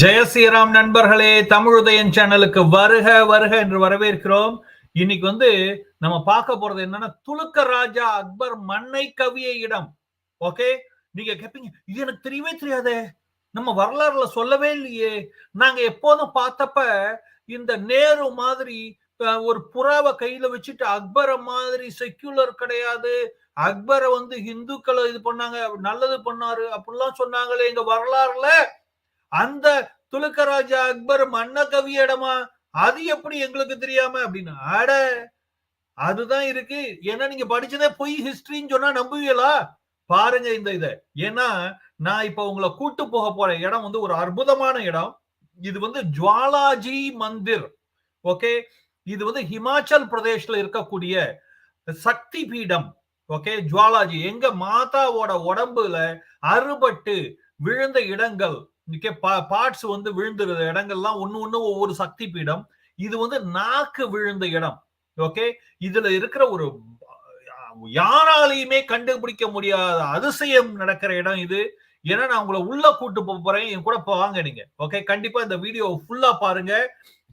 ஜெய ஸ்ரீராம் நண்பர்களே தமிழுதயன் சேனலுக்கு வருக வருக என்று வரவேற்கிறோம். இன்னைக்கு வந்து நம்ம பார்க்க போறது என்னன்னா துலுக்க ராஜா அக்பர் மண்ணை கவிய இடம். ஓகே நீங்க கேட்பீங்க இது எனக்கு தெரியவே தெரியாதே. நம்ம வரலாறுல சொல்லவே இல்லையே. நாங்க எப்போதும் பார்த்தப்ப இந்த நேரு மாதிரி ஒரு புறாவை கையில வச்சுட்டு அக்பரை மாதிரி செக்யூலர் கிடையாது. அக்பரை வந்து இந்துக்களை இது பண்ணாங்க நல்லது பண்ணாரு அப்படிலாம் சொன்னாங்களே எங்க வரலாறுல. அந்த துலுக்கராஜா அக்பர் மன்ன கவி இடமா? அது எப்படி எங்களுக்கு தெரியாம அப்படின்னு அட அதுதான் இருக்கு. ஏன்னா நீங்க படிச்சதே பொய் ஹிஸ்டரின்னு சொன்னா நம்புவீங்களா? பாருங்க இந்த இதை. ஏன்னா நான் இப்ப உங்களை கூட்டு போக போற இடம் வந்து ஒரு அற்புதமான இடம். இது வந்து ஜுவாலாஜி மந்திர். ஓகே? இது வந்து ஹிமாச்சல் பிரதேஷ்ல இருக்கக்கூடிய சக்தி பீடம் ஓகே? ஜுவாலாஜி. எங்க மாதாவோட உடம்புல அறுபட்டு விழுந்த இடங்கள். ஓகே பார்ட்ஸ் வந்து விழுந்துருந்த இடங்கள்லாம் ஒன்று ஒண்ணு ஒவ்வொரு சக்தி பீடம் இது வந்து நாக்கு விழுந்த இடம். ஓகே இதுல இருக்கிற ஒரு யாராலையுமே கண்டுபிடிக்க முடியாத அதிசயம் நடக்கிற இடம் இது. ஏன்னா நான் உங்களை உள்ள கூட்டு போறேன். என் கூட வாங்க நீங்க. ஓகே கண்டிப்பா இந்த வீடியோ ஃபுல்லா பாருங்க.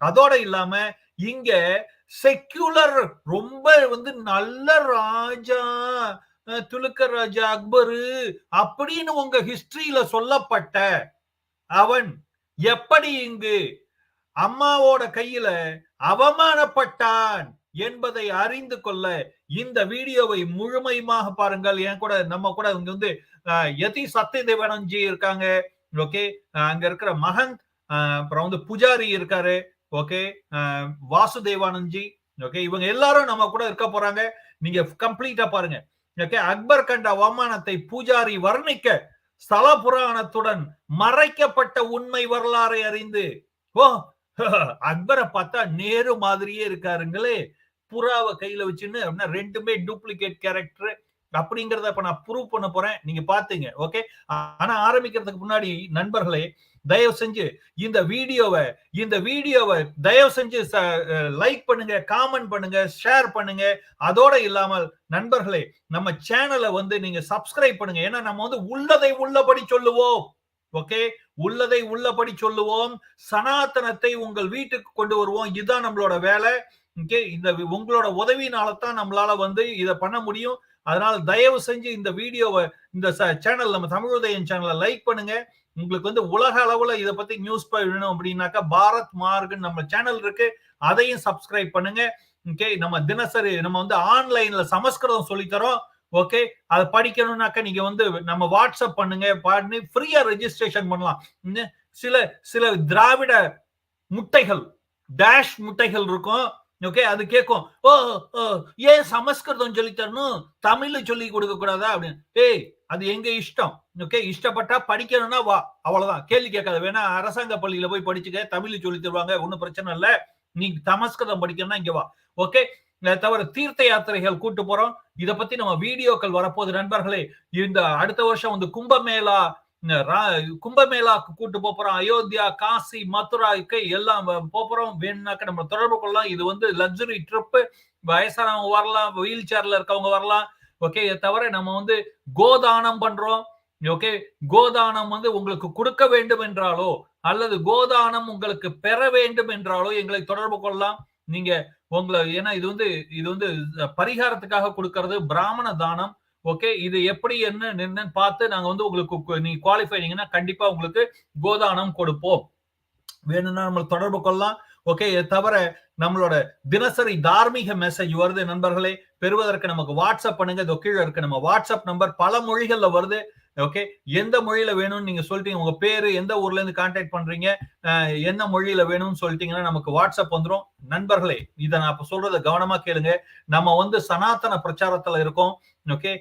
அதோட இல்லாம இங்க செக்யூலர் ரொம்ப வந்து நல்ல ராஜா துலுக்க துலுக்கர் ராஜா அக்பரு அப்படின்னு உங்க ஹிஸ்டரியில சொல்லப்பட்ட அவன் எப்படி இங்கு அம்மாவோட கையில அவமானப்பட்டான் என்பதை அறிந்து கொள்ள இந்த வீடியோவை முழுமையுமாக பாருங்கள். என் கூட நம்ம கூட இங்க வந்து எதி யதி சத்யதேவனஞ்சி இருக்காங்க. ஓகே? அங்க இருக்கிற மகந்த் அப்புறம் வந்து புஜாரி இருக்காரு. ஓகே? வாசுதேவானந்த்ஜி ஓகே? இவங்க எல்லாரும் நம்ம கூட இருக்க போறாங்க. நீங்க கம்ப்ளீட்டா பாருங்க. ஓகே? அக்பர் கண்ட அவமானத்தை பூஜாரி வர்ணிக்க ஸ்தல புராணத்துடன் மறைக்கப்பட்ட உண்மை வரலாறை அறிந்து ஓ அக்பரை பார்த்தா நேரு மாதிரியே இருக்காருங்களே. புறாவை கையில வச்சுன்னு அப்படின்னா ரெண்டுமே டூப்ளிகேட் கேரக்டர் அப்படிங்கறத இப்ப நான் ப்ரூவ் பண்ண போறேன். நீங்க பாத்துங்க ஓகே ஆனா ஆரம்பிக்கிறதுக்கு முன்னாடி நண்பர்களே தயவு செஞ்சு இந்த வீடியோவை இந்த வீடியோவை தயவு செஞ்சு லைக் பண்ணுங்க காமெண்ட் பண்ணுங்க ஷேர் பண்ணுங்க. அதோட இல்லாமல் நண்பர்களே நம்ம சேனலை வந்து நீங்க சப்ஸ்கிரைப் பண்ணுங்க. ஏன்னா நம்ம வந்து உள்ளதை உள்ளபடி சொல்லுவோம் ஓகே உள்ளதை உள்ளபடி சொல்லுவோம். சனாதனத்தை உங்கள் வீட்டுக்கு கொண்டு வருவோம். இதுதான் நம்மளோட வேலை ஓகே இந்த உங்களோட உதவினால தான் நம்மளால வந்து இதை பண்ண முடியும். அதனால தயவு செஞ்சு இந்த வீடியோவை இந்த சேனல் நம்ம தமிழுதயன் சேனலை லைக் பண்ணுங்க. உங்களுக்கு வந்து உலக அளவுல இதை பத்தி நியூஸ் வேணும் அப்படின்னாக்கா பாரத் மார்க்னு நம்ம சேனல் இருக்கு. அதையும் சப்ஸ்கிரைப் பண்ணுங்க. ஓகே நம்ம தினசரி நம்ம வந்து ஆன்லைன்ல சமஸ்கிருதம் சொல்லித்தரோம். ஓகே அதை படிக்கணும்னாக்கா நீங்க வந்து நம்ம வாட்ஸ்அப் பண்ணுங்க. பண்ணி ஃப்ரீயா ரெஜிஸ்ட்ரேஷன் பண்ணலாம். சில சில திராவிட முட்டைகள் டேஷ் முட்டைகள் இருக்கும். ஓகே அது கேட்கும் ஓ ஓ, ஏன் சமஸ்கிருதம் சொல்லி தரணும் தமிழ்ல சொல்லி கொடுக்க கூடாதா அப்படின்னு. ஏய் அது எங்க இஷ்டம்? ஓகே இஷ்டப்பட்டா படிக்கணும்னா வா. அவ்வளவுதான். கேள்வி கேட்காத. வேணா அரசாங்க பள்ளியில போய் படிச்சுக்க. தமிழ் சொல்லி தருவாங்க. ஒன்னும் பிரச்சனை இல்லை. நீ சமஸ்கிருதம் படிக்கணும்னா இங்க வா. ஓகே தவிர தீர்த்த யாத்திரைகள் கூட்டு போறோம். இதை பத்தி நம்ம வீடியோக்கள் வரப்போகுது. நண்பர்களே இந்த அடுத்த வருஷம் வந்து கும்பமேளா கும்பமேளாக்கு கூட்டு போறோம். அயோத்தியா காசி மதுராக்கு எல்லாம் போறோம். வேணும்னாக்க நம்ம தொடர்பு கொள்ளலாம். இது வந்து லக்ஸுரி ட்ரிப்பு வயசானவங்க வரலாம் வீல் சேர்ல இருக்கவங்க வரலாம். ஓகே தவிர நம்ம வந்து கோதானம் பண்றோம். ஓகே கோதானம் வந்து உங்களுக்கு கொடுக்க வேண்டும் என்றாலோ அல்லது கோதானம் உங்களுக்கு பெற வேண்டும் என்றாலோ எங்களை தொடர்பு கொள்ளலாம். நீங்க உங்களை ஏன்னா இது வந்து இது வந்து பரிகாரத்துக்காக கொடுக்கறது பிராமண தானம். ஓகே இது எப்படி என்ன என்னன்னு பார்த்து நாங்க வந்து உங்களுக்கு கு- நீங்க குவாலிஃபைனீங்கன்னா கண்டிப்பா உங்களுக்கு கோதானம் கொடுப்போம். வேணும்னா நம்மளை தொடர்பு கொள்ளலாம். ஓகே தவிர நம்மளோட தினசரி தார்மீக மெசேஜ் வருது நண்பர்களே. பெறுவதற்கு நமக்கு வாட்ஸ்அப் பண்ணுங்க. இதோ கீழே இருக்கு. நம்ம வாட்ஸ்அப் நம்பர் பல மொழிகள்ல வருது. ஓகே எந்த மொழியில வேணும்னு நீங்க சொல்லிட்டீங்க உங்க பேரு எந்த ஊர்ல இருந்து கான்டாக்ட் பண்றீங்க எந்த என்ன மொழியில வேணும்னு சொல்லிட்டீங்கன்னா நமக்கு வாட்ஸ்அப் வந்துரும். நண்பர்களே இதை நான் இப்ப சொல்றத கவனமா கேளுங்க. நம்ம வந்து சனாதன பிரச்சாரத்துல இருக்கோம். ஓகே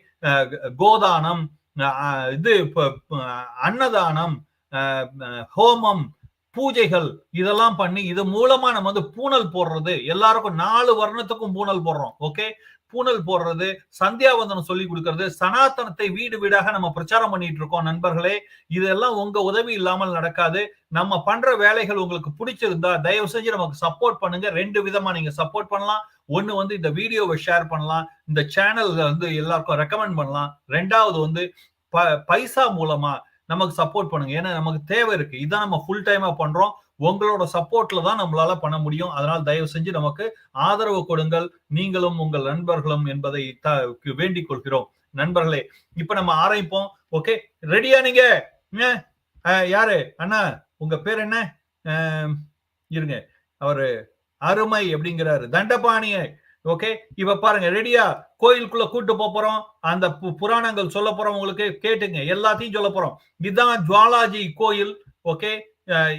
கோதானம் அஹ், இது அன்னதானம் ஹோமம் பூஜைகள் இதெல்லாம் பண்ணி இது மூலமா நம்ம வந்து பூனல் போடுறது. எல்லாருக்கும் நாலு வர்ணத்துக்கும் பூனல் போடுறோம். ஓகே பூனல் போடுறது சந்தியாவந்தனம் சொல்லி கொடுக்கறது சனாதனத்தை வீடு வீடாக நம்ம பிரச்சாரம் பண்ணிட்டு இருக்கோம் நண்பர்களே. இதெல்லாம் உங்க உதவி இல்லாமல் நடக்காது. நம்ம பண்ற வேலைகள் உங்களுக்கு பிடிச்சிருந்தா தயவு செஞ்சு நமக்கு சப்போர்ட் பண்ணுங்க. ரெண்டு விதமா நீங்க சப்போர்ட் பண்ணலாம். ஒண்ணு வந்து இந்த வீடியோவை ஷேர் பண்ணலாம். இந்த சேனல் வந்து எல்லாருக்கும் ரெக்கமெண்ட் பண்ணலாம். ரெண்டாவது வந்து ப- பைசா மூலமா நமக்கு சப்போர்ட் பண்ணுங்க. ஏன்னா நமக்கு தேவை இருக்கு. இதான் நம்ம ஃபுல் டைமா பண்றோம். உங்களோட சப்போர்ட்ல தான் நம்மளால பண்ண முடியும். அதனால் தயவு செஞ்சு நமக்கு ஆதரவு கொடுங்கள். நீங்களும் உங்கள் நண்பர்களும் என்பதை வேண்டிக் கொள்கிறோம். நண்பர்களே இப்ப நம்ம ஆரம்பிப்போம். ஓகே ரெடியா நீங்க? யாரு? அண்ணா உங்க பேர் என்ன? இருங்க. அவரு அருமை அப்படிங்கிறாரு. தண்டபாணிய. ஓகே இப்ப பாருங்க ரெடியா கோயிலுக்குள்ள கூட்டு போறோம். அந்த புராணங்கள் சொல்ல போறோம் உங்களுக்கு. கேட்டுங்க. எல்லாத்தையும் சொல்ல போறோம். இதுதான் ஜுவாலாஜி கோயில். ஓகே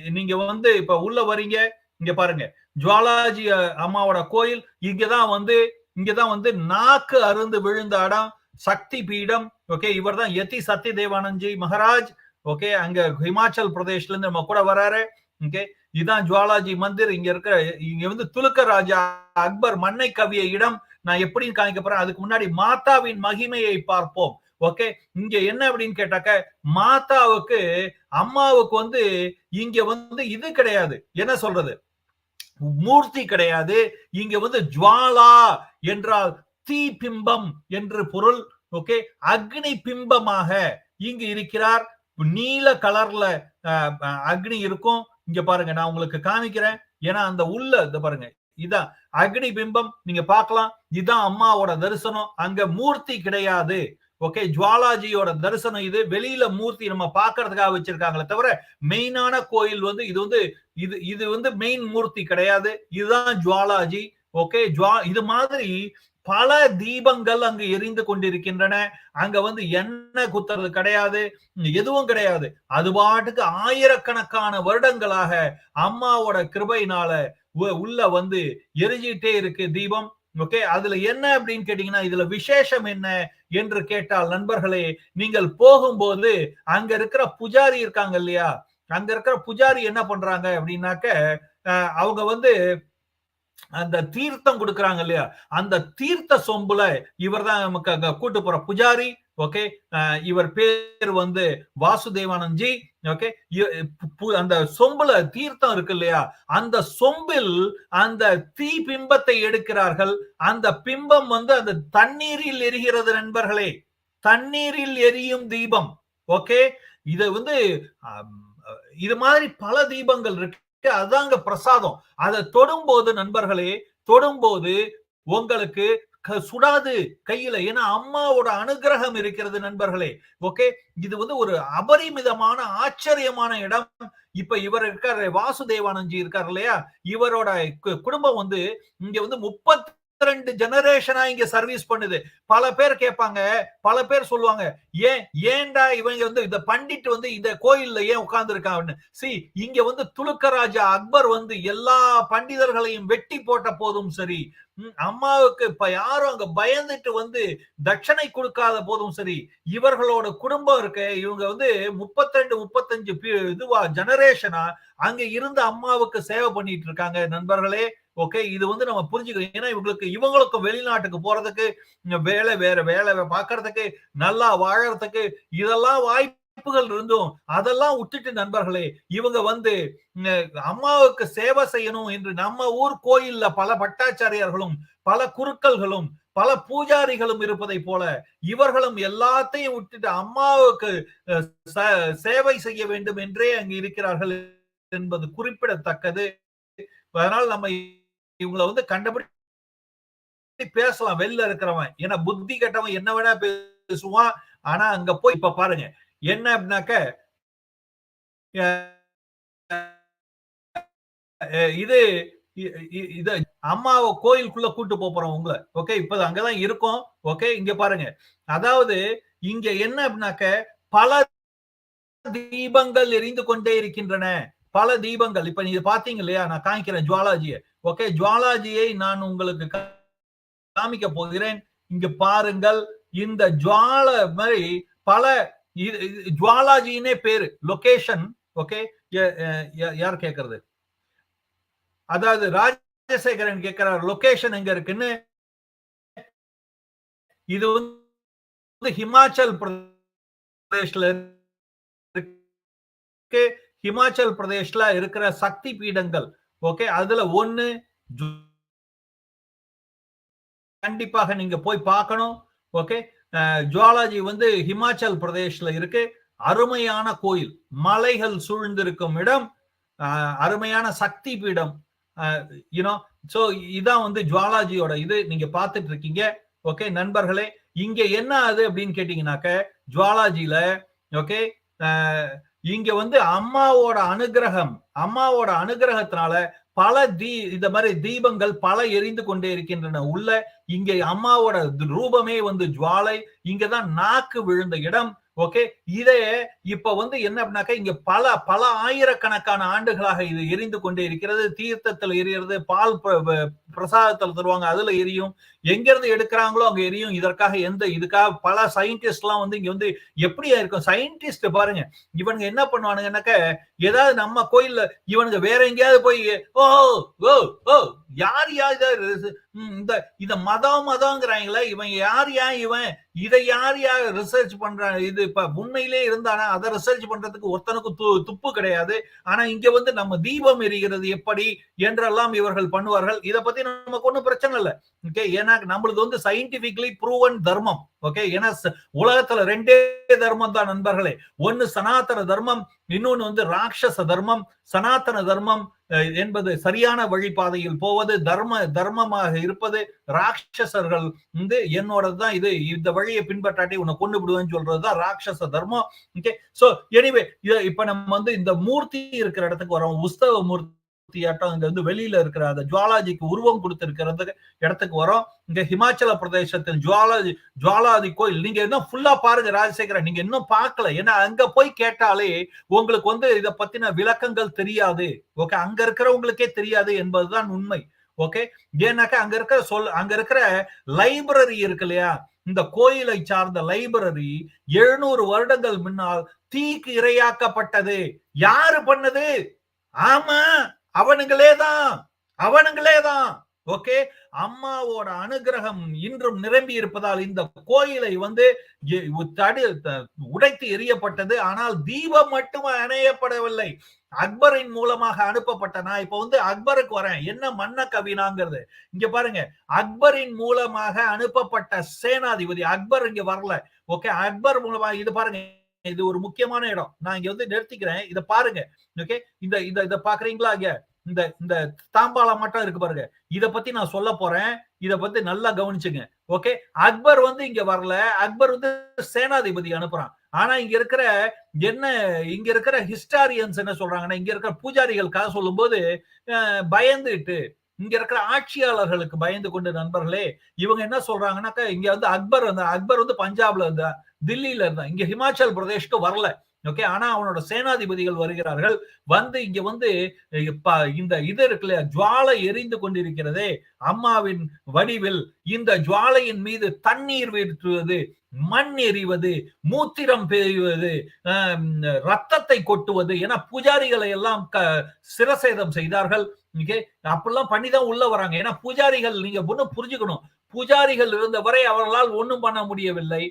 நீங்க வந்து இப்ப உள்ள வரீங்க இங்க பாருங்க. ஜுவாலாஜி அம்மாவோட கோயில் இங்கதான் வந்து இங்கதான் வந்து நாக்கு அருந்து விழுந்த இடம் சக்தி பீடம் ஓகே இவர் தான் யதி சத்ய தேவானந்த்ஜி மகாராஜ் ஓகே அங்க ஹிமாச்சல் பிரதேஷ்ல இருந்து நம்ம கூட வராரு ஓகே இதுதான் ஜுவாலாஜி மந்திர் இங்க இருக்க இங்க வந்து துலுக்க ராஜா அக்பர் மண்ணை கவிய இடம் நான் எப்படின்னு காமிக்க போறேன்? அதுக்கு முன்னாடி மாதாவின் மகிமையை பார்ப்போம். ஓகே இங்க என்ன அப்படின்னு கேட்டாக்க மாதாவுக்கு அம்மாவுக்கு வந்து இங்க வந்து இது கிடையாது. என்ன சொல்றது? மூர்த்தி கிடையாது. இங்க வந்து ஜுவாலா என்றால் தீ பிம்பம் என்று பொருள். ஓகே அக்னி பிம்பமாக இங்கு இருக்கிறார். நீல கலர்ல அக்னி இருக்கும். இங்க பாருங்க நான் உங்களுக்கு காமிக்கிறேன். ஏன்னா அந்த உள்ள இந்த பாருங்க இதான் அக்னி பிம்பம். நீங்க பார்க்கலாம். இதுதான் அம்மாவோட தரிசனம். அங்க மூர்த்தி கிடையாது. ஓகே ஜுவாலாஜியோட தரிசனம் இது. வெளியில மூர்த்தி நம்ம பாக்குறதுக்காக வச்சிருக்காங்களே தவிர மெயினான கோயில் வந்து இது வந்து இது இது வந்து மெயின் மூர்த்தி கிடையாது. இதுதான் ஜுவாலாஜி. ஓகே ஜுவா இது மாதிரி பல தீபங்கள் அங்கு எரிந்து கொண்டிருக்கின்றன. அங்க வந்து எண்ணெய் குத்துறது கிடையாது. எதுவும் கிடையாது. அது பாட்டுக்கு ஆயிரக்கணக்கான வருடங்களாக அம்மாவோட கிருபையினால உள்ள வந்து எரிஞ்சிட்டே இருக்கு தீபம். ஓகே அதுல என்ன அப்படின்னு கேட்டீங்கன்னா இதுல விசேஷம் என்ன என்று கேட்டால் நண்பர்களே நீங்கள் போகும்போது அங்க இருக்கிற புஜாரி இருக்காங்க இல்லையா? அங்க இருக்கிற புஜாரி என்ன பண்றாங்க அப்படின்னாக்க அவங்க வந்து அந்த தீர்த்தம் கொடுக்குறாங்க இல்லையா? அந்த தீர்த்த சொம்புல இவர் தான் நமக்கு அங்க கூட்டு போற புஜாரி. ஓகே? இவர் பேர் வந்து வாசுதேவானந்த்ஜி ஓகே? அந்த சொம்புல தீர்த்தம் இருக்கு இல்லையா? அந்த சொம்பில் அந்த தீ பிம்பத்தை எடுக்கிறார்கள். அந்த பிம்பம் வந்து அந்த தண்ணீரில் எரிகிறது நண்பர்களே. தண்ணீரில் எரியும் தீபம். ஓகே? இது வந்து இது மாதிரி பல தீபங்கள் இருக்கு. அதாங்க பிரசாதம். அதை தொடும்போது நண்பர்களே தொடும்போது உங்களுக்கு சுடாது கையில. ஏன்னா அம்மாவோட அனுகிரகம் இருக்கிறது நண்பர்களே. ஓகே? இது வந்து ஒரு அபரிமிதமான ஆச்சரியமான இடம். இப்ப இவர் இருக்காரு வாசுதேவானந்தி இருக்காரு இல்லையா? இவரோட குடும்பம் வந்து இங்க வந்து முப்பத்தி ரெண்டு ஜெனரேஷனா இங்க சர்வீஸ் பண்ணுது. பல பேர் கேட்பாங்க பல பேர் சொல்லுவாங்க ஏன் ஏன்டா இவங்க வந்து இந்த பண்டிட் வந்து இந்த கோயில்ல ஏன் உட்கார்ந்து இருக்கான்னு சி இங்க வந்து துலுக்கராஜா அக்பர் வந்து எல்லா பண்டிதர்களையும் வெட்டி போட்ட போதும் சரி அம்மாவுக்கு இப்ப யாரும் அங்க பயந்துட்டு வந்து தட்சணை கொடுக்காத போதும் சரி இவர்களோட குடும்பம் இருக்க. இவங்க வந்து முப்பத்தி ரெண்டு முப்பத்தஞ்சு இதுவா ஜெனரேஷனா அங்க இருந்து அம்மாவுக்கு சேவை பண்ணிட்டு இருக்காங்க. நண்பர்களே ஓகே இது வந்து நம்ம புரிஞ்சுக்கணும். ஏன்னா இவங்களுக்கு இவங்களுக்கும் வெளிநாட்டுக்கு போறதுக்கு வேலை வேற வேலை பார்க்கறதுக்கு நல்லா வாழறதுக்கு இதெல்லாம் வாய்ப்புகள் இருந்தும் அதெல்லாம் விட்டுட்டு நண்பர்களே இவங்க வந்து அம்மாவுக்கு சேவை செய்யணும் என்று நம்ம ஊர் கோயில்ல பல பட்டாச்சாரியார்களும் பல குருக்கள்களும் பல பூஜாரிகளும் இருப்பதை போல இவர்களும் எல்லாத்தையும் விட்டுட்டு அம்மாவுக்கு சேவை செய்ய வேண்டும் என்றே அங்கு இருக்கிறார்கள் என்பது குறிப்பிடத்தக்கது. அதனால் நம்ம இவங்களை வந்து கண்டபடி பேசலாம். வெளில இருக்கிறவன். ஏன்னா புத்தி கட்டவன் என்ன வேணா பேசுவான். ஆனா அங்க போய் இப்ப பாருங்க. என்ன அப்படின்னாக்க இது இத அம்மாவை கோயிலுக்குள்ள கூட்டு போறோம் உங்களை. ஓகே? இப்ப அங்கதான் இருக்கும். ஓகே? இங்க பாருங்க. அதாவது இங்க என்ன அப்படின்னாக்க பல தீபங்கள் எரிந்து கொண்டே இருக்கின்றன. பல தீபங்கள். இப்ப நீங்க பாத்தீங்க இல்லையா? நான் காமிக்கிறேன் ஜுவாலாஜியை. ஓகே ஜுவாலாஜியை நான் உங்களுக்கு காமிக்க போகிறேன். இங்க பாருங்கள் இந்த ஜுவால மாதிரி பல ஜுவாலாஜினே பேரு. லொகேஷன் ஓகே யார் கேக்குறது? அதாவது ராஜசேகரன் கேட்கிறார் லொகேஷன் எங்க இருக்குன்னு? இது வந்து ஹிமாச்சல் பிரதேஷ்ல இருக்கு. ஹிமாச்சல் பிரதேஷ்ல இருக்கிற சக்தி பீடங்கள். ஓகே அதுல ஒன்னு கண்டிப்பாக நீங்க போய் பார்க்கணும். ஓகே ஜுவாலாஜி வந்து ஹிமாச்சல் பிரதேஷ்ல இருக்கு. அருமையான கோயில். மலைகள் சூழ்ந்திருக்கும் இடம். அருமையான சக்தி பீடம். யூனோ சோ இதான் வந்து ஜுவாலாஜியோட இது. நீங்க பார்த்துட்டு இருக்கீங்க. ஓகே நண்பர்களே இங்க என்ன ஆகுது அப்படின்னு கேட்டீங்கன்னாக்க ஜுவாலாஜியில ஓகே இங்க வந்து அம்மாவோட அனுகிரகம் அம்மாவோட அனுகிரகத்தினால பல தீ இந்த மாதிரி தீபங்கள் பல எரிந்து கொண்டே இருக்கின்றன. உள்ள இங்க அம்மாவோட ரூபமே வந்து ஜுவாலை இங்கதான் நாக்கு விழுந்த இடம் ஓகே? இதே இப்ப வந்து என்ன அப்படின்னாக்கா இங்க பல பல ஆயிரக்கணக்கான ஆண்டுகளாக இது எரிந்து கொண்டே இருக்கிறது. தீர்த்தத்தில் எரியறது பால் பிரசாதத்தில் தருவாங்க அதுல எரியும். எங்க இருந்து எடுக்கிறாங்களோ அங்க எரியும். இதற்காக எந்த இதுக்காக பல சயின்டிஸ்ட் எல்லாம் வந்து இங்க வந்து எப்படியா இருக்கும்? சயின்டிஸ்ட் பாருங்க. இவனுங்க என்ன பண்ணுவானுங்கன்னாக்க ஏதாவது நம்ம கோயில்ல இவனுங்க வேற எங்கேயாவது போய் ஓ ஓ ஓ யார் யார் இந்த இத மதம் மதம்ங்கிறாங்களே இவன் யார் யார் இவன் இதை யார் யார் ரிசர்ச் பண்ற இது இப்ப உண்மையிலே இருந்தானா அதை ரிசர்ச் பண்றதுக்கு ஒருத்தனுக்கு துப்பு கிடையாது. ஆனா இங்க வந்து நம்ம தீபம் எரிகிறது எப்படி என்றெல்லாம் இவர்கள் பண்ணுவார்கள் இதை பத்தி நமக்கு ஒன்றும் பிரச்சனை இல்லை. ஓகே ஏன்னா நம்மளுக்கு வந்து சயின்டிபிக்லி ப்ரூவன் தர்மம். ஓகே ஏன்னா உலகத்துல ரெண்டே தர்மம் தான் நண்பர்களே. ஒன்னு சனாதன தர்மம் இன்னொன்னு வந்து ராட்சச தர்மம். சனாதன தர்மம் என்பது சரியான வழிபாதையில் போவது தர்ம தர்மமாக இருப்பது ராட்சசர்கள் வந்து என்னோட தான் இது. இந்த வழியை பின்பற்றாட்டி உன்னை கொண்டு விடுவேன்னு சொல்றதுதான் ராட்சச தர்மம். ஓகே சோ எனிவே இப்ப நம்ம வந்து இந்த மூர்த்தி இருக்கிற இடத்துக்கு வரோம் உஸ்தவ மூர்த்தி ஆட்டம் இங்க வந்து வெளியில இருக்கிற அந்த ஜுவாலாஜிக்கு உருவம் கொடுத்திருக்கிறது இடத்துக்கு வரும். இங்க ஹிமாச்சல பிரதேசத்தில் ஜுவாலாஜி ஜுவாலாஜி கோயில். நீங்க இன்னும் ஃபுல்லா பாருங்க ராஜசேகரன் நீங்க இன்னும் பார்க்கல. ஏன்னா அங்க போய் கேட்டாலே உங்களுக்கு வந்து இத பத்தின விளக்கங்கள் தெரியாது. ஓகே? அங்க இருக்கிறவங்களுக்கே தெரியாது என்பதுதான் உண்மை. ஓகே? ஏன்னாக்கா அங்க இருக்கிற சொல் அங்க இருக்கிற லைப்ரரி இருக்கு இல்லையா? இந்த கோயிலை சார்ந்த லைப்ரரி எழுநூறு வருடங்கள் முன்னால் தீக்கு இரையாக்கப்பட்டது. யாரு பண்ணது? ஆமா. அவனுங்களே தான் அவனுங்களே தான் ஓகே அம்மாவோட அனுகிரகம் இன்றும் நிரம்பி இருப்பதால் இந்த கோயிலை வந்து தடு உடைத்து எரியப்பட்டது ஆனால் தீபம் மட்டும் அணையப்படவில்லை. அக்பரின் மூலமாக அனுப்பப்பட்ட நான் இப்ப வந்து அக்பருக்கு வரேன். என்ன மன்ன கவினாங்கிறது? இங்க பாருங்க. அக்பரின் மூலமாக அனுப்பப்பட்ட சேனாதிபதி அக்பர் இங்க வரல. ஓகே அக்பர் மூலமாக இது பாருங்க. இது ஒரு முக்கியமான இடம். நான் இங்க வந்து நிறுத்திக்கிறேன். இதை பாருங்க. ஓகே இந்த இந்த இதை பாக்குறீங்களா இங்க இந்த இந்த தாம்பாளம் மட்டும் இருக்கு பாருங்க. இத பத்தி நான் சொல்ல போறேன். இத பத்தி நல்லா கவனிச்சுங்க. ஓகே அக்பர் வந்து இங்க வரல. அக்பர் வந்து சேனாதிபதி அனுப்புறான். ஆனா இங்க இருக்கிற என்ன இங்க இருக்கிற ஹிஸ்டாரியன்ஸ் என்ன சொல்றாங்கன்னா இங்க இருக்கிற பூஜாரிகள் கதை சொல்லும் போது பயந்துட்டு இங்க இருக்கிற ஆட்சியாளர்களுக்கு பயந்து கொண்டு நண்பர்களே இவங்க என்ன சொல்றாங்கன்னாக்கா இங்க வந்து அக்பர் வந்து அக்பர் வந்து பஞ்சாப்ல இருந்தா தில்லியில இருந்தா இங்க ஹிமாச்சல் பிரதேஷ்க்கு வரல. ஓகே ஆனா அவனோட சேனாதிபதிகள் வருகிறார்கள். வந்து இங்க வந்து இந்த இது இருக்குல்ல ஜுவாலை எரிந்து கொண்டிருக்கிறதே அம்மாவின் வடிவில். இந்த ஜுவாலையின் மீது தண்ணீர் வீழ்த்துவது மண் எறிவது மூத்திரம் பெய்வது ரத்தத்தை கொட்டுவது என பூஜாரிகளை எல்லாம் சிரசேதம் செய்தார்கள். அப்படிலாம் பண்ணிதான் உள்ள வராங்க. ஏன்னா பூஜாரிகள் நீங்க ஒண்ணு புரிஞ்சுக்கணும். பூஜாரிகள் இருந்த வரை அவர்களால் ஒண்ணும் பண்ண முடியவில்லை.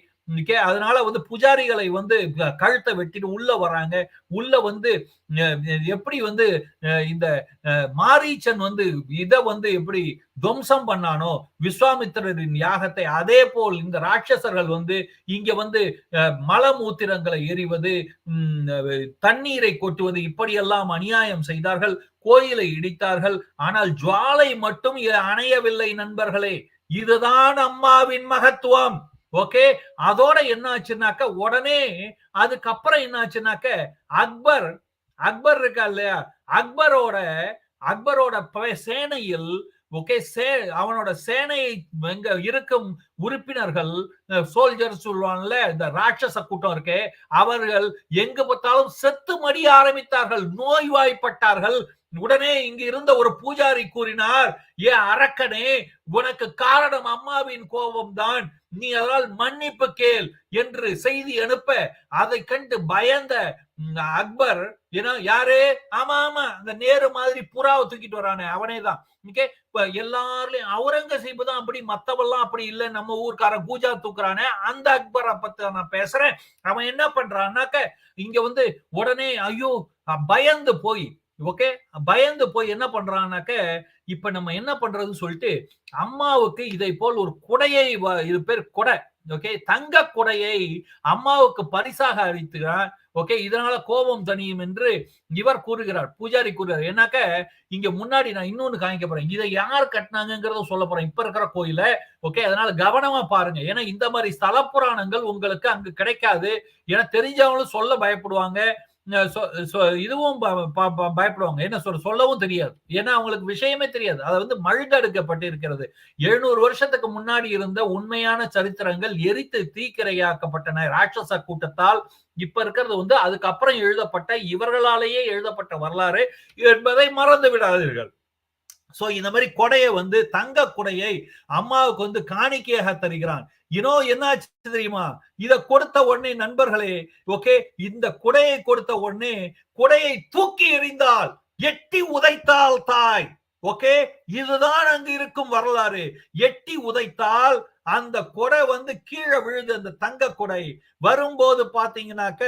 அதனால வந்து புஜாரிகளை வந்து கழுத்தை வெட்டிட்டு உள்ள வராங்க உள்ள வந்து எப்படி வந்து இந்த மாரீச்சன் வந்து இதை வந்து எப்படி துவம்சம் பண்ணானோ விஸ்வாமித்திரரின் யாகத்தை அதே போல் இந்த ராட்சசர்கள் வந்து இங்க வந்து மலமூத்திரங்களை எறிவது தண்ணீரை கொட்டுவது இப்படியெல்லாம் அநியாயம் செய்தார்கள். கோயிலை இடித்தார்கள். ஆனால் ஜுவாலை மட்டும் அணையவில்லை நண்பர்களே. இதுதான் அம்மாவின் மகத்துவம். ஓகே? அதோட என்ன ஆச்சுனாக்க உடனே அதுக்கப்புறம் என்ன ஆச்சுனாக்க அக்பர் அக்பர் இருக்கா இல்லையா? அக்பரோட அக்பரோட சேனையில் ஓகே சே அவனோட சேனையை எங்க இருக்கும் உறுப்பினர்கள் சோல்ஜர் சொல்லுவாங்கல்ல இந்த ராட்சச கூட்டம் இருக்கே அவர்கள் எங்கு பார்த்தாலும் செத்து மடிய ஆரம்பித்தார்கள் நோய்வாய்ப்பட்டார்கள். உடனே இங்கு இருந்த ஒரு பூஜாரி கூறினார் ஏ அரக்கனே உனக்கு காரணம் அம்மாவின் கோபம் தான் நீ அதனால் மன்னிப்பு கேள் என்று செய்தி அனுப்ப அதை கண்டு பயந்த அக்பர் ஏன்னா யாரு? ஆமா ஆமா அந்த நேரு மாதிரி புறாவை தூக்கிட்டு வரானே அவனே தான் ஓகே? இப்ப எல்லாருலயும் அவுரங்கசீப் தான் அப்படி மத்தவெல்லாம் அப்படி இல்லை நம்ம ஊர்க்காரன் பூஜா தூக்குறானே அந்த அக்பரை பத்தி நான் பேசுறேன். அவன் என்ன பண்றான்னாக்க இங்க வந்து உடனே ஐயோ பயந்து போய் ஓகே? பயந்து போய் என்ன பண்றான்னாக்க இப்ப நம்ம என்ன பண்றதுன்னு சொல்லிட்டு அம்மாவுக்கு இதை போல் ஒரு குடையை இது பேர் கொடை ஓகே? தங்க குடையை அம்மாவுக்கு பரிசாக அளித்துகிறார் ஓகே? இதனால கோபம் தனியும் என்று இவர் கூறுகிறார் பூஜாரி கூறுகிறார். ஏன்னாக்க இங்க முன்னாடி நான் இன்னொன்னு காமிக்க போறேன். இதை யார் கட்டினாங்கிறத சொல்ல போறேன். இப்ப இருக்கிற கோயில ஓகே? அதனால கவனமா பாருங்க. ஏன்னா இந்த மாதிரி ஸ்தல புராணங்கள் உங்களுக்கு அங்கு கிடைக்காது. ஏன்னா தெரிஞ்சவங்களும் சொல்ல பயப்படுவாங்க. இதுவும் பயப்படுவாங்க. என்ன சொல்ற சொல்லவும் தெரியாது. ஏன்னா அவங்களுக்கு விஷயமே தெரியாது. அதை வந்து மழுங்கடுக்கப்பட்டு இருக்கிறது எழுநூறு வருஷத்துக்கு முன்னாடி இருந்த உண்மையான சரித்திரங்கள் எரித்து தீக்கிரையாக்கப்பட்டன. ராட்சச கூட்டத்தால் இப்ப இருக்கிறது வந்து அதுக்கப்புறம் எழுதப்பட்ட இவர்களாலேயே எழுதப்பட்ட வரலாறு என்பதை மறந்து விடாதீர்கள் சோ இந்த மாதிரி கொடையை வந்து தங்க குடையை அம்மாவுக்கு வந்து காணிக்கையாக தருகிறான். இனோ என்னாச்சு தெரியுமா? இத கொடுத்த உடனே நண்பர்களே ஓகே இந்த குடையை கொடுத்த உடனே குடையை தூக்கி எறிந்தால் எட்டி உதைத்தால் தாய். ஓகே இதுதான் அங்கு இருக்கும் வரலாறு. எட்டி உதைத்தால் அந்த கொடை வந்து கீழே விழுது அந்த தங்க கொடை. வரும்போது பாத்தீங்கன்னாக்க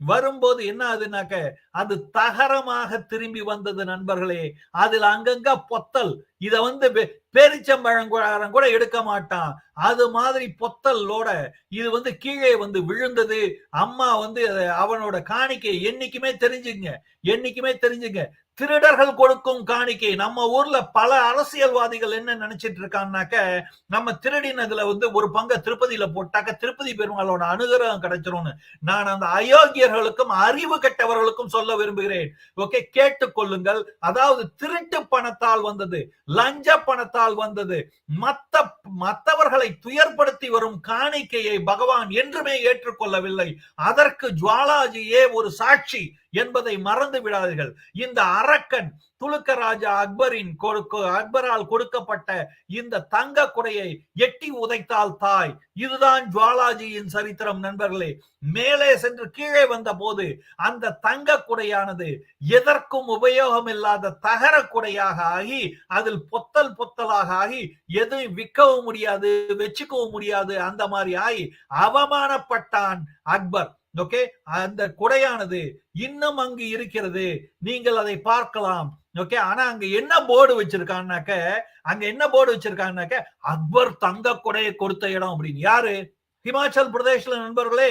வரும்போது என்ன ஆகுதுனாக்க அது தகரமாக திரும்பி வந்தது நண்பர்களே. அதுல அங்கங்க பொத்தல். இத வந்து பேரிச்சம்பழம் கூட எடுக்க மாட்டான். அது மாதிரி பொத்தலோட இது வந்து கீழே வந்து விழுந்தது. அம்மா வந்து அவனோட காணிக்கை என்னைக்குமே தெரிஞ்சுங்க. என்னைக்குமே தெரிஞ்சுங்க. திருடர்கள் கொடுக்கும் காணிக்கை. நம்ம ஊர்ல பல அரசியல்வாதிகள் என்ன நினைச்சிட்டு இருக்காங்கனாக்க நம்ம திருடினதுல வந்து ஒரு பங்க திருப்பதியில போட்டாக்க திருப்பதி பெருமாளோட அனுகிரகம் கிடைச்சிரும்னு. நான் அந்த அயோக்கியர்களுக்கும் அறிவு கெட்டவர்களுக்கும் சொல்ல விரும்புகிறேன். ஓகே கேட்டுக்கொள்ளுங்கள் அதாவது திருட்டு பணத்தால் வந்தது லஞ்ச பணத்தால் வந்தது மத்த மற்றவர்களை துயர்படுத்தி வரும் காணிக்கையை பகவான் என்றுமே ஏற்றுக்கொள்ளவில்லை. அதற்கு ஜுவாலாஜியே ஒரு சாட்சி. என்பதை மறந்து விடாதீர்கள். இந்த அரக்கன் துலுக்க ராஜா அக்பரின் அக்பரால் கொடுக்கப்பட்ட இந்த தங்க குடையை எட்டி உதைத்தால் தாய். இதுதான் ஜுவாலாஜியின் சரித்திரம் நண்பர்களே. மேலே சென்று கீழே வந்த போது அந்த தங்க குடையானது எதற்கும் உபயோகம் இல்லாத தகர குடையாக ஆகி அதில் பொத்தல் பொத்தலாக ஆகி எதுவும் விற்கவும் முடியாது வச்சுக்கவும் முடியாது அந்த மாதிரி ஆகி அவமானப்பட்டான் அக்பர். ஓகே அந்த குடையானது இன்னும் அங்கு இருக்கிறது. நீங்கள் அதை பார்க்கலாம். ஓகே ஆனா அங்க என்ன போர்டு வச்சிருக்காங்கனாக்க அங்க என்ன போர்டு வச்சிருக்காங்கனாக்க அக்பர் தங்க குடையை கொடுத்த இடம் அப்படின்னு. யாரு? ஹிமாச்சல் பிரதேஷ்ல நண்பர்களே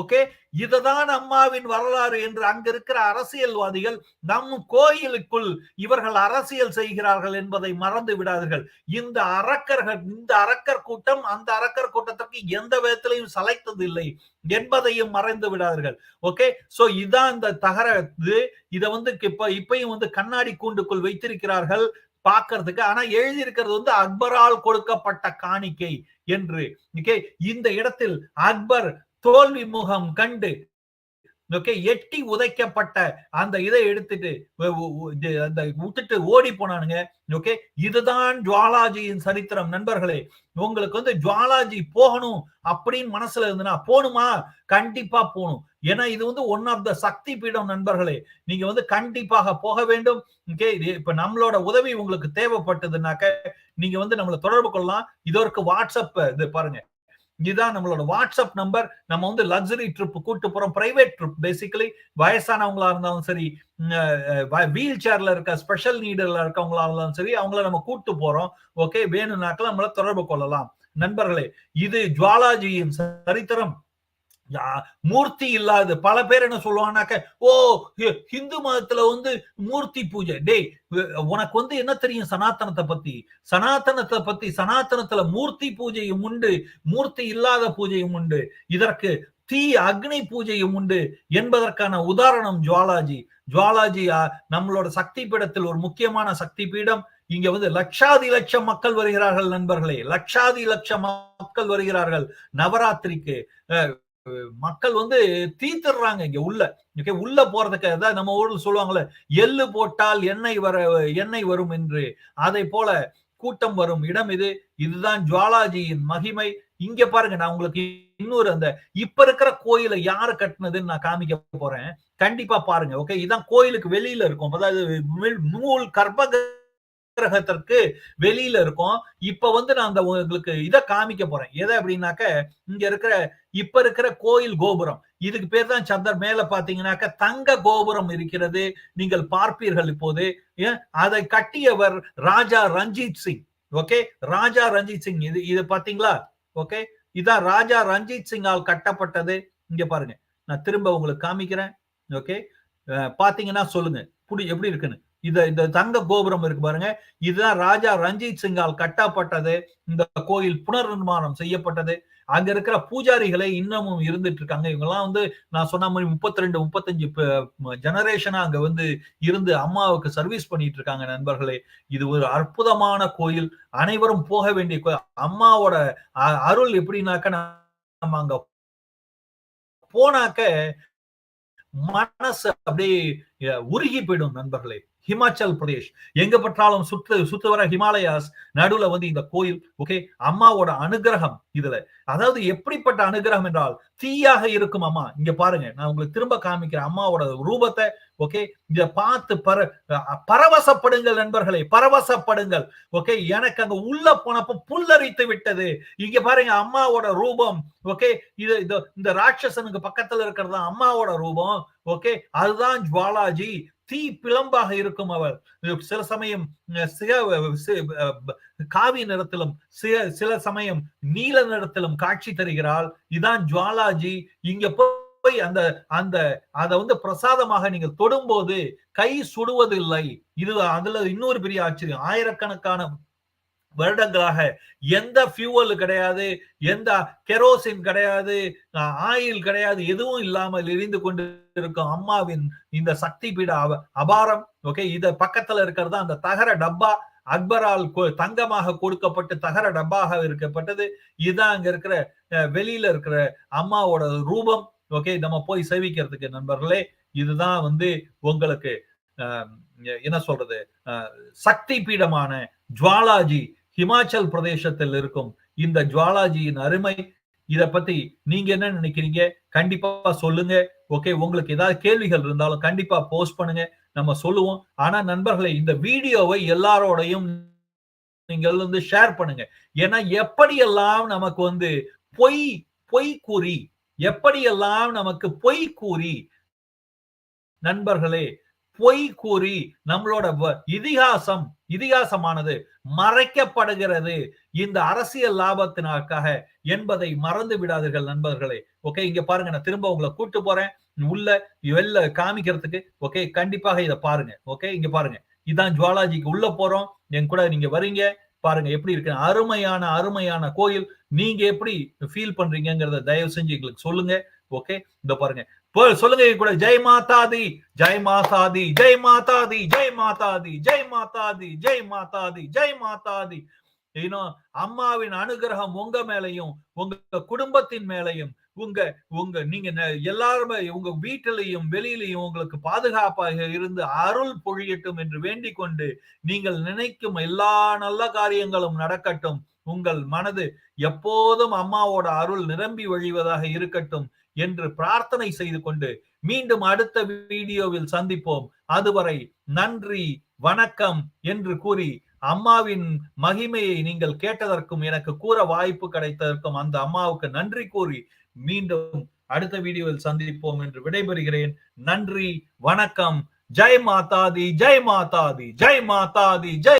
ஓகே? இதுதான் அம்மாவின் வரலாறு என்று அங்க இருக்கிற அரசியல்வாதிகள் நம் கோயிலுக்குள் இவர்கள் அரசியல் செய்கிறார்கள் என்பதை மறந்து விடாதீர்கள். இந்த அரக்கர்கள் இந்த அரக்கர் கூட்டம் அந்த அரக்கர் கூட்டத்திற்கு எந்த விதத்திலையும் சளைத்ததில்லை என்பதையும் மறைந்து விடாதீர்கள். ஓகே? சோ இதான் இந்த தகர இது. இதை வந்து இப்ப இப்பயும் வந்து கண்ணாடி கூண்டுக்குள் வைத்திருக்கிறார்கள் பார்க்கறதுக்கு. ஆனா எழுதி இருக்கிறது வந்து அக்பரால் கொடுக்கப்பட்ட காணிக்கை என்று. இந்த இடத்தில் அக்பர் தோல்வி முகம் கண்டு ஓகே எட்டி உதைக்கப்பட்ட அந்த இதை எடுத்துட்டு அந்த விட்டுட்டு ஓடி போனானுங்க. ஓகே இதுதான் ஜுவாலாஜியின் சரித்திரம். நண்பர்களே உங்களுக்கு வந்து ஜுவாலாஜி போகணும் அப்படின்னு மனசுல இருந்துன்னா போகணுமா கண்டிப்பா போகணும். ஏன்னா இது வந்து ஒன் ஆஃப் த சக்தி பீடம் நண்பர்களே. நீங்க வந்து கண்டிப்பாக போக வேண்டும். ஓகே இப்ப நம்மளோட உதவி உங்களுக்கு தேவைப்பட்டதுனாக்க நீங்க வந்து நம்மளை தொடர்பு கொள்ளலாம். இதற்கு வாட்ஸ்அப் இது பாருங்க. இதுதான் நம்மளோட வாட்ஸ்அப் நம்பர் நம்ம வந்து லக்ஸரி ட்ரிப் கூட்டு போறோம் பிரைவேட் ட்ரிப் பேசிக்கலி வயசானவங்களா இருந்தாலும் சரி வீல் சேர்ல இருக்க ஸ்பெஷல் நீடர்ல இருக்கவங்களா இருந்தாலும் சரி அவங்கள நம்ம கூட்டு போறோம். ஓகே வேணும்னாக்கள் நம்மள தொடர்பு கொள்ளலாம். நண்பர்களே இது ஜுவாலாஜியின் சரித்திரம். மூர்த்தி இல்லாது பல பேர் என்ன சொல்லுவாங்கனாக்க ஓ ஹிந்து மதத்துல வந்து மூர்த்தி பூஜை. டேய் உனக்கு வந்து என்ன தெரியும் சனாத்தனத்தை பத்தி? சனாத்தனத்தை பத்தி சனாத்தனத்துல மூர்த்தி பூஜையும் உண்டு மூர்த்தி இல்லாத பூஜையும் உண்டு. இதற்கு தீ அக்னி பூஜையும் உண்டு என்பதற்கான உதாரணம் ஜுவாலாஜி. ஜுவாலாஜி நம்மளோட சக்தி பீடத்தில் ஒரு முக்கியமான சக்தி பீடம் இங்க வந்து லட்சாதி லட்சம் மக்கள் வருகிறார்கள் நண்பர்களே. லட்சாதி லட்சம் மக்கள் வருகிறார்கள். நவராத்திரிக்கு மக்கள் வந்து தீத்துறாங்க இங்க உள்ள. ஓகே உள்ள போறதுக்கு அதாவது நம்ம ஊர்ல சொல்லுவாங்கல்ல எள்ளு போட்டால் எண்ணெய் வர எண்ணெய் வரும் என்று. அதை போல கூட்டம் வரும் இடம் இது. இதுதான் ஜுவாலாஜியின் மகிமை. இங்க பாருங்க நான் உங்களுக்கு இன்னொரு அந்த இப்ப இருக்கிற கோயிலை யாரு கட்டினதுன்னு நான் காமிக்க போறேன். கண்டிப்பா பாருங்க ஓகே இதான் கோயிலுக்கு வெளியில இருக்கும். அதாவது நூல் கற்பக கிரகத்திற்கு வெளியில இருக்கும். இப்ப வந்து நான் அந்த உங்களுக்கு இதை காமிக்க போறேன். எதை அப்படின்னாக்க இங்க இருக்கிற இப்ப இருக்கிற கோயில் கோபுரம். இதுக்கு பேர் தான் சந்தர் மேல பாத்தீங்கன்னாக்க தங்க கோபுரம் இருக்கிறது நீங்கள் பார்ப்பீர்கள் இப்போது. அதை கட்டியவர் ராஜா ரஞ்சித் சிங். ஓகே? ராஜா ரஞ்சித் சிங். இது இது பாத்தீங்களா ஓகே? இதான் ராஜா ரஞ்சித் சிங்கால் கட்டப்பட்டது. இங்க பாருங்க. நான் திரும்ப உங்களுக்கு காமிக்கிறேன். ஓகே? பாத்தீங்கன்னா சொல்லுங்க. புடி எப்படி இருக்குன்னு. இத இந்த தங்க கோபுரம் இருக்கு பாருங்க. இதுதான் ராஜா ரஞ்சித் சிங்கால் கட்டப்பட்டது. இந்த கோயில் புனர் நிர்மாணம் செய்யப்பட்டது. அங்க இருக்கிற பூஜாரிகளை இன்னமும் இருந்துட்டு இருக்காங்க. இவங்கெல்லாம் வந்து நான் சொன்ன மாதிரி முப்பத்தி ரெண்டு முப்பத்தஞ்சு ஜெனரேஷனா அங்க வந்து இருந்து அம்மாவுக்கு சர்வீஸ் பண்ணிட்டு இருக்காங்க நண்பர்களே. இது ஒரு அற்புதமான கோயில். அனைவரும் போக வேண்டிய கோயில் அம்மாவோட அருள் எப்படின்னாக்க நம்ம அங்க போனாக்க மனசு அப்படியே உருகி போயிடும் நண்பர்களே. ஹிமாச்சல் பிரதேஷ் எங்க பற்றாலும் சுற்று சுற்று வர ஹிமாலயாஸ் நடுவுல வந்து இந்த கோயில் ஓகே அம்மாவோட அனுகிரகம் இதுல. அதாவது எப்படிப்பட்ட அனுகிரகம் என்றால் தீயாக இருக்கும் அம்மா. இங்க பாருங்க நான் உங்களுக்கு திரும்ப காமிக்கிறேன் அம்மாவோட ரூபத்தை ஓகே இத பார்த்து பர பரவசப்படுங்கள் நண்பர்களே பரவசப்படுங்கள் ஓகே எனக்கு அங்க உள்ள போனப்ப புல்லரித்து விட்டது. இங்க பாருங்க அம்மாவோட ரூபம் ஓகே இது இந்த ராட்சசனுக்கு பக்கத்துல இருக்கிறது அம்மாவோட ரூபம் ஓகே அதுதான் ஜுவாலாஜி. தீ பிளம்பாக இருக்கும் அவர். சில சமயம் காவி நிறத்திலும் சில சமயம் நீல நிறத்திலும் காட்சி தருகிறாள். இதான் ஜுவாலாஜி. இங்க போய் அந்த அந்த அதை வந்து பிரசாதமாக நீங்கள் தொடும்போது கை சுடுவதில்லை. இது அதுல இன்னொரு பெரிய ஆச்சரியம். ஆயிரக்கணக்கான வருடங்களாக எந்த ஃபியூவல் கிடையாது எந்த கெரோசின் கிடையாது ஆயில் கிடையாது எதுவும் இல்லாமல் எரிந்து கொண்டு இருக்கும் அம்மாவின் இந்த சக்தி பீட அபாரம் ஓகே இத பக்கத்துல இருக்கிறதா அந்த தகர டப்பா அக்பரால் தங்கமாக கொடுக்கப்பட்டு தகர டப்பாக இருக்கப்பட்டது. இதுதான் அங்க இருக்கிற வெளியில இருக்கிற அம்மாவோட ரூபம் ஓகே நம்ம போய் சேவிக்கிறதுக்கு நண்பர்களே இதுதான் வந்து உங்களுக்கு என்ன சொல்றது சக்தி பீடமான ஜுவாலாஜி ஹிமாச்சல் பிரதேசத்தில் இருக்கும் இந்த ஜுவாலாஜியின் அருமை. இதை பத்தி நீங்க என்ன நினைக்கிறீங்க? கண்டிப்பா சொல்லுங்க. ஓகே உங்களுக்கு ஏதாவது கேள்விகள் இருந்தாலும் கண்டிப்பா போஸ்ட் பண்ணுங்க. நம்ம சொல்லுவோம். ஆனா நண்பர்களை இந்த வீடியோவை எல்லாரோடையும் நீங்கள் வந்து ஷேர் பண்ணுங்க. ஏன்னா எப்படியெல்லாம் நமக்கு வந்து பொய் பொய் கூறி எப்படியெல்லாம் நமக்கு பொய் கூறி நண்பர்களே பொய் கூறி நம்மளோட இதிகாசம் இதிகாசமானது மறைக்கப்படுகிறது. இந்த அரசியல் லாபத்தினாக்காக என்பதை மறந்து விடாதீர்கள் நண்பர்களே. ஓகே இங்க பாருங்க நான் திரும்ப உங்களை கூட்டு போறேன். உள்ள வெளில காமிக்கிறதுக்கு ஓகே கண்டிப்பாக இதை பாருங்க. ஓகே இங்க பாருங்க. இதான் ஜுவாலாஜிக்கு உள்ள போறோம். என் கூட நீங்க வரீங்க. பாருங்க எப்படி இருக்கு? அருமையான அருமையான கோயில். நீங்க எப்படி ஃபீல் பண்றீங்கிறத தயவு செஞ்சு எங்களுக்கு சொல்லுங்க. ஓகே இந்த பாருங்க. சொல்லுங்க கூட. ஜெய் மாதாதி ஜெய் மாதாதி ஜெய் மாதாதி ஜெய் மாதாதி ஜெய் மாதாதி ஜெய் மாதாதி ஜெய் மாதாதி. இன்னும் அம்மாவின் அனுகிரகம் உங்க மேலையும் உங்க குடும்பத்தின் மேலையும் உங்க உங்க நீங்க எல்லாருமே உங்க வீட்டிலையும் வெளியிலையும் உங்களுக்கு பாதுகாப்பாக இருந்து அருள் பொழியட்டும் என்று வேண்டிக் கொண்டு நீங்கள் நினைக்கும் எல்லா நல்ல காரியங்களும் நடக்கட்டும். உங்கள் மனது எப்போதும் அம்மாவோட அருள் நிரம்பி வழிவதாக இருக்கட்டும். என்று பிரார்த்தனை செய்து கொண்டு மீண்டும் அடுத்த வீடியோவில் சந்திப்போம். அதுவரை நன்றி வணக்கம் என்று கூறி அம்மாவின் மகிமையை நீங்கள் கேட்டதற்கும் எனக்கு கூற வாய்ப்பு கிடைத்ததற்கும் அந்த அம்மாவுக்கு நன்றி கூறி மீண்டும் அடுத்த வீடியோவில் சந்திப்போம் என்று விடைபெறுகிறேன். நன்றி வணக்கம். ஜெய் மாதாதி ஜெய் மாதாதி ஜெய் மாதாதி ஜெய்